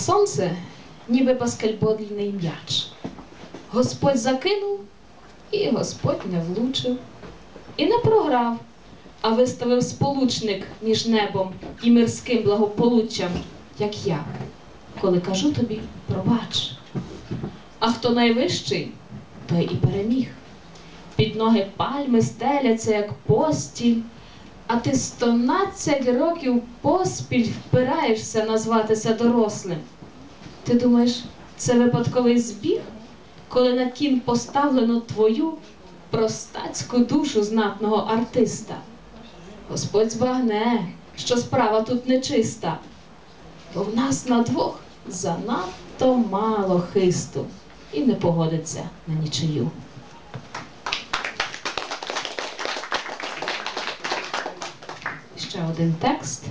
Сонце ніби баскетбольний м'яч. Господь закинув, і Господь не влучив. І не програв, а виставив сполучник між небом і мирським благополуччям, як я, коли кажу тобі пробач. А хто найвищий, той і переміг. Під ноги пальми стеляться, як постіль, а ти 112 років поспіль впираєшся назватися дорослим. Ти думаєш, це випадковий збіг, коли на кін поставлено твою простацьку душу знатного артиста? Господь збагне, що справа тут нечиста, бо в нас на двох занадто мало хисту і не погодиться на нічию. Ще один текст.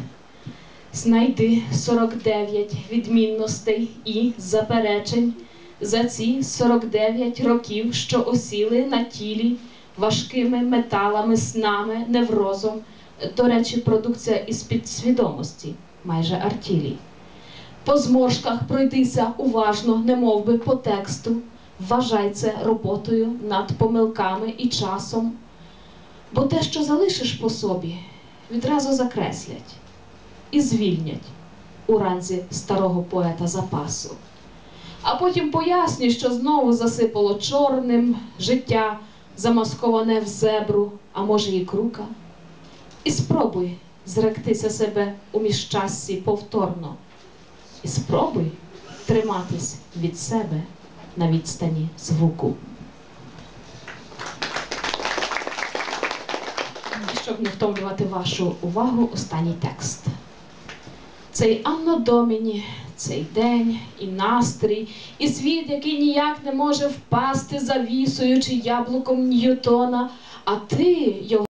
Знайди 49 відмінностей і заперечень за ці 49 років, що осіли на тілі важкими металами, снами, неврозом. До речі, продукція із підсвідомості, майже артілій. По зморшках пройдися уважно, немов би по тексту. Вважай це роботою над помилками і часом. Бо те, що залишиш по собі, відразу закреслять і звільнять у ранзі старого поета запасу. А потім пояснюй, що знову засипало чорним життя, замасковане в зебру, а може і крука. І спробуй зректися себе у міщассі повторно. І спробуй триматись від себе на відстані звуку. Щоб не втомлювати вашу увагу, останній текст. Цей Анно Доміні, цей день і настрій, і світ, який ніяк не може впасти завісою чи яблуком Ньютона, а ти його.